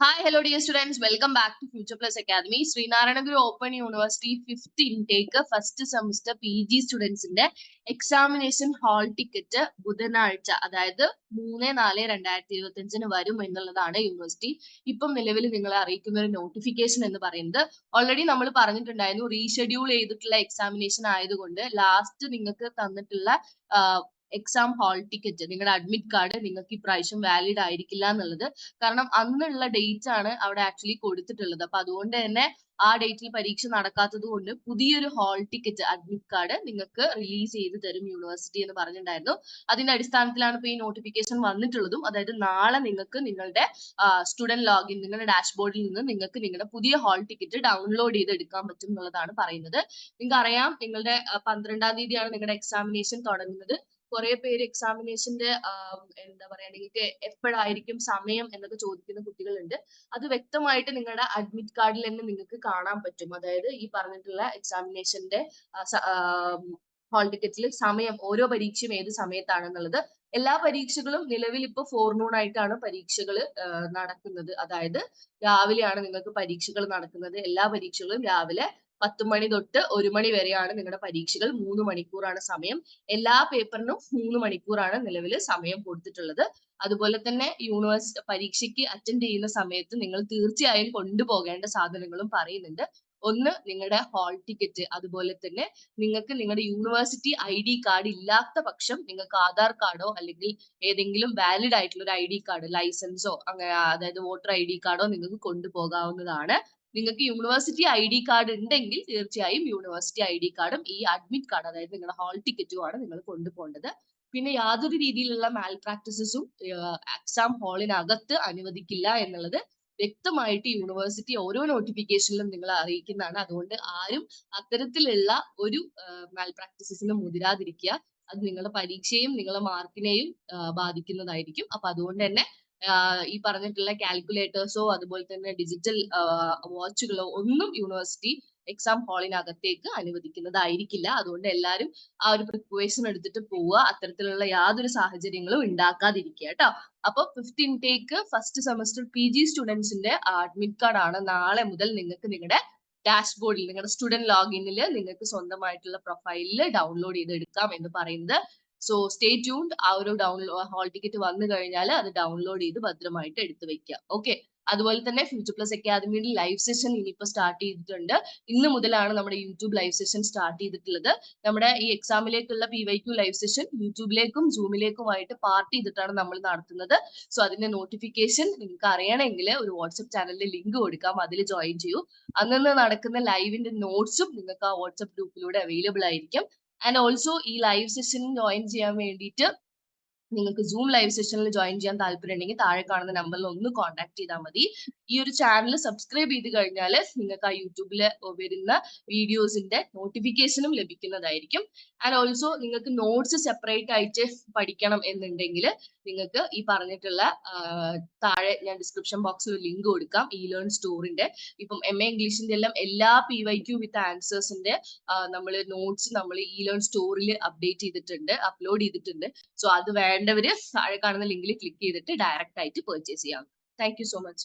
Hi, hello dear students welcome back to future plus academy Sree Narayana Guru open university fifth intake first semester P G സ്റ്റുഡൻസിന്റെ examination hall ticket ബുധനാഴ്ച അതായത് മൂന്ന് നാല് രണ്ടായിരത്തി ഇരുപത്തി അഞ്ചിന് വരും എന്നുള്ളതാണ് യൂണിവേഴ്സിറ്റി ഇപ്പം നിലവിൽ നിങ്ങളെ അറിയിക്കുന്ന ഒരു നോട്ടിഫിക്കേഷൻ എന്ന് പറയുന്നത്. ഓൾറെഡി നമ്മൾ പറഞ്ഞിട്ടുണ്ടായിരുന്നു റീഷെഡ്യൂൾ ചെയ്തിട്ടുള്ള എക്സാമിനേഷൻ ആയതുകൊണ്ട് ലാസ്റ്റ് നിങ്ങൾക്ക് തന്നിട്ടുള്ള എക്സാം ഹാൾ ടിക്കറ്റ് നിങ്ങളുടെ അഡ്മിറ്റ് കാർഡ് നിങ്ങൾക്ക് ഇപ്രാവശ്യം വാലിഡ് ആയിരിക്കില്ല എന്നുള്ളത്. കാരണം അന്നുള്ള ഡേറ്റ് ആണ് അവിടെ ആക്ച്വലി കൊടുത്തിട്ടുള്ളത്. അപ്പൊ അതുകൊണ്ട് തന്നെ ആ ഡേറ്റിൽ പരീക്ഷ നടക്കാത്തത് കൊണ്ട് പുതിയൊരു ഹാൾ ടിക്കറ്റ് അഡ്മിറ്റ് കാർഡ് നിങ്ങൾക്ക് റിലീസ് ചെയ്ത് തരും യൂണിവേഴ്സിറ്റി എന്ന് പറഞ്ഞിട്ടുണ്ടായിരുന്നു അതിന്റെ അടിസ്ഥാനത്തിലാണ് ഇപ്പൊ ഈ നോട്ടിഫിക്കേഷൻ വന്നിട്ടുള്ളതും. അതായത് നാളെ നിങ്ങൾക്ക് നിങ്ങളുടെ സ്റ്റുഡന്റ് ലോഗിൻ നിങ്ങളുടെ ഡാഷ്ബോർഡിൽ നിന്ന് നിങ്ങൾക്ക് നിങ്ങളുടെ പുതിയ ഹാൾ ടിക്കറ്റ് ഡൗൺലോഡ് ചെയ്ത് എടുക്കാൻ പറ്റും എന്നുള്ളതാണ് പറയുന്നത്. നിങ്ങൾക്ക് അറിയാം നിങ്ങളുടെ പന്ത്രണ്ടാം തീയതിയാണ് നിങ്ങളുടെ എക്സാമിനേഷൻ തുടങ്ങുന്നത്. കുറെ പേര് എക്സാമിനേഷന്റെ എന്താ പറയാ നിങ്ങൾക്ക് എപ്പോഴായിരിക്കും സമയം എന്നൊക്കെ ചോദിക്കുന്ന കുട്ടികളുണ്ട്. അത് വ്യക്തമായിട്ട് നിങ്ങളുടെ അഡ്മിറ്റ് കാർഡിൽ തന്നെ നിങ്ങൾക്ക് കാണാൻ പറ്റും. അതായത് ഈ പറഞ്ഞിട്ടുള്ള എക്സാമിനേഷന്റെ ഹോൾ ടിക്കറ്റിൽ സമയം ഓരോ പരീക്ഷയും ഏത് സമയത്താണെന്നുള്ളത്. എല്ലാ പരീക്ഷകളും നിലവിൽ ഇപ്പൊ ഫോർനൂൺ ആയിട്ടാണ് പരീക്ഷകൾ നടക്കുന്നത്. അതായത് രാവിലെയാണ് നിങ്ങൾക്ക് പരീക്ഷകൾ നടക്കുന്നത്. എല്ലാ പരീക്ഷകളും രാവിലെ പത്ത് മണി തൊട്ട് ഒരു മണി വരെയാണ് നിങ്ങളുടെ പരീക്ഷകൾ. മൂന്ന് മണിക്കൂറാണ് സമയം. എല്ലാ പേപ്പറിനും മൂന്ന് മണിക്കൂറാണ് നിലവിൽ സമയം കൊടുത്തിട്ടുള്ളത്. അതുപോലെ തന്നെ യൂണിവേഴ്സിറ്റി പരീക്ഷയ്ക്ക് അറ്റൻഡ് ചെയ്യുന്ന സമയത്ത് നിങ്ങൾ തീർച്ചയായും കൊണ്ടുപോകേണ്ട സാധനങ്ങളും പറയുന്നുണ്ട്. ഒന്ന് നിങ്ങളുടെ ഹാൾ ടിക്കറ്റ് അതുപോലെ തന്നെ നിങ്ങൾക്ക് നിങ്ങളുടെ യൂണിവേഴ്സിറ്റി ഐ ഡി കാർഡ് ഇല്ലാത്ത പക്ഷം നിങ്ങൾക്ക് ആധാർ കാർഡോ അല്ലെങ്കിൽ ഏതെങ്കിലും വാലിഡ് ആയിട്ടുള്ള ഒരു ഐ ഡി കാർഡ് ലൈസൻസോ അങ്ങനെ അതായത് വോട്ടർ ഐ ഡി കാർഡോ നിങ്ങൾക്ക് കൊണ്ടുപോകാവുന്നതാണ്. നിങ്ങൾക്ക് യൂണിവേഴ്സിറ്റി ഐ ഡി കാർഡ് ഉണ്ടെങ്കിൽ തീർച്ചയായും യൂണിവേഴ്സിറ്റി ഐ ഡി കാർഡും ഈ അഡ്മിറ്റ് കാർഡ് അതായത് നിങ്ങളുടെ ഹാൾ ടിക്കറ്റുമാണ് നിങ്ങൾ കൊണ്ടുപോകേണ്ടത്. പിന്നെ യാതൊരു രീതിയിലുള്ള മാൽ പ്രാക്ടീസസും എക്സാം ഹാളിനകത്ത് അനുവദിക്കില്ല എന്നുള്ളത് വ്യക്തമായിട്ട് യൂണിവേഴ്സിറ്റി ഓരോ നോട്ടിഫിക്കേഷനിലും നിങ്ങൾ അറിയിക്കുന്നതാണ്. അതുകൊണ്ട് ആരും അത്തരത്തിലുള്ള ഒരു മാൽ പ്രാക്ടീസസിന് മുതിരാതിരിക്കുക. അത് നിങ്ങളുടെ പരീക്ഷയും നിങ്ങളുടെ മാർക്കിനെയും ബാധിക്കുന്നതായിരിക്കും. അപ്പൊ അതുകൊണ്ട് തന്നെ ഈ പറഞ്ഞിട്ടുള്ള കാൽക്കുലേറ്റേഴ്സോ അതുപോലെ തന്നെ ഡിജിറ്റൽ വാച്ചുകളോ ഒന്നും യൂണിവേഴ്സിറ്റി എക്സാം ഹാളിനകത്തേക്ക് അനുവദിക്കുന്നതായിരിക്കില്ല. അതുകൊണ്ട് എല്ലാവരും ആ ഒരു പ്രിക്വേഷൻ എടുത്തിട്ട് പോവുക. അത്തരത്തിലുള്ള യാതൊരു സാഹചര്യങ്ങളും ഉണ്ടാക്കാതിരിക്കുക കേട്ടോ. അപ്പൊ fifth intake first semester P G സ്റ്റുഡൻസിന്റെ admit card ആണ്. നാളെ മുതൽ നിങ്ങൾക്ക് നിങ്ങളുടെ ഡാഷ്ബോർഡിൽ നിങ്ങളുടെ സ്റ്റുഡന്റ് ലോഗിനിൽ നിങ്ങൾക്ക് സ്വന്തമായിട്ടുള്ള പ്രൊഫൈലിൽ ഡൗൺലോഡ് ചെയ്ത് എടുക്കാം എന്ന് പറയുന്നത് സോ സ്റ്റേ ട്യൂൺഡ് ആ ഒരു ഡൗൺലോഡ് ഹോൾ ടിക്കറ്റ് വന്നു കഴിഞ്ഞാൽ അത് ഡൗൺലോഡ് ചെയ്ത് ഭദ്രമായിട്ട് എടുത്തു വെക്കുക ഓക്കെ അതുപോലെ തന്നെ ഫ്യൂച്ചർ പ്ലസ് അക്കാദമിയുടെ ലൈവ് സെഷൻ ഇനിയിപ്പോൾ സ്റ്റാർട്ട് ചെയ്തിട്ടുണ്ട്. ഇന്ന് മുതലാണ് നമ്മുടെ യൂട്യൂബ് ലൈവ് സെഷൻ സ്റ്റാർട്ട് ചെയ്തിട്ടുള്ളത്. നമ്മുടെ ഈ എക്സാമിലേക്കുള്ള P Y Q live session യൂട്യൂബിലേക്കും സൂമിലേക്കുമായിട്ട് പാർട്ട് ചെയ്തിട്ടാണ് നമ്മൾ നടത്തുന്നത്. സോ അതിന്റെ നോട്ടിഫിക്കേഷൻ നിങ്ങൾക്ക് അറിയണമെങ്കിൽ ഒരു വാട്സ്ആപ്പ് ചാനലിന്റെ ലിങ്ക് കൊടുക്കാം. അതിൽ ജോയിൻ ചെയ്യൂ. അന്നന്ന് നടക്കുന്ന ലൈവിന്റെ നോട്ട്സും നിങ്ങൾക്ക് ആ വാട്സ്ആപ്പ് ഗ്രൂപ്പിലൂടെ അവൈലബിൾ ആയിരിക്കും. ആൻഡ് ഓൾസോ ഈ ലൈവ് സെഷൻ ജോയിൻ ചെയ്യാൻ വേണ്ടിയിട്ട് നിങ്ങൾക്ക് സൂം ലൈവ് സെഷനിൽ ജോയിൻ ചെയ്യാൻ താല്പര്യം ഉണ്ടെങ്കിൽ താഴെ കാണുന്ന നമ്പറിൽ ഒന്ന് കോൺടാക്ട് ചെയ്താൽ മതി. ഈ ഒരു ചാനൽ സബ്സ്ക്രൈബ് ചെയ്ത് കഴിഞ്ഞാൽ നിങ്ങൾക്ക് ആ യൂട്യൂബിൽ വരുന്ന വീഡിയോസിന്റെ നോട്ടിഫിക്കേഷനും ലഭിക്കുന്നതായിരിക്കും. ആൻഡ് ഓൾസോ നിങ്ങൾക്ക് നോട്ട്സ് സെപ്പറേറ്റ് ആയിട്ട് പഠിക്കണം എന്നുണ്ടെങ്കിൽ നിങ്ങൾക്ക് ഈ പറഞ്ഞിട്ടുള്ള താഴെ ഞാൻ ഡിസ്ക്രിപ്ഷൻ ബോക്സിൽ ലിങ്ക് കൊടുക്കാം ഇ ലേൺ സ്റ്റോറിന്റെ ഇപ്പം എം എ ഇംഗ്ലീഷിന്റെ എല്ലാം എല്ലാ പി വൈ ക്യു വിത്ത് ആൻസേഴ്സിന്റെ നമ്മൾ നോട്ട്സ് നമ്മൾ ഇ ലേൺ സ്റ്റോറിൽ അപ്ഡേറ്റ് ചെയ്തിട്ടുണ്ട് അപ്ലോഡ് ചെയ്തിട്ടുണ്ട്. സോ അത് വേണ്ടവര് താഴെ കാണുന്ന ലിങ്കിൽ ക്ലിക്ക് ചെയ്തിട്ട് ഡയറക്റ്റ് ആയിട്ട് പെർച്ചേസ് ചെയ്യാം താങ്ക് യു സോ മച്ച്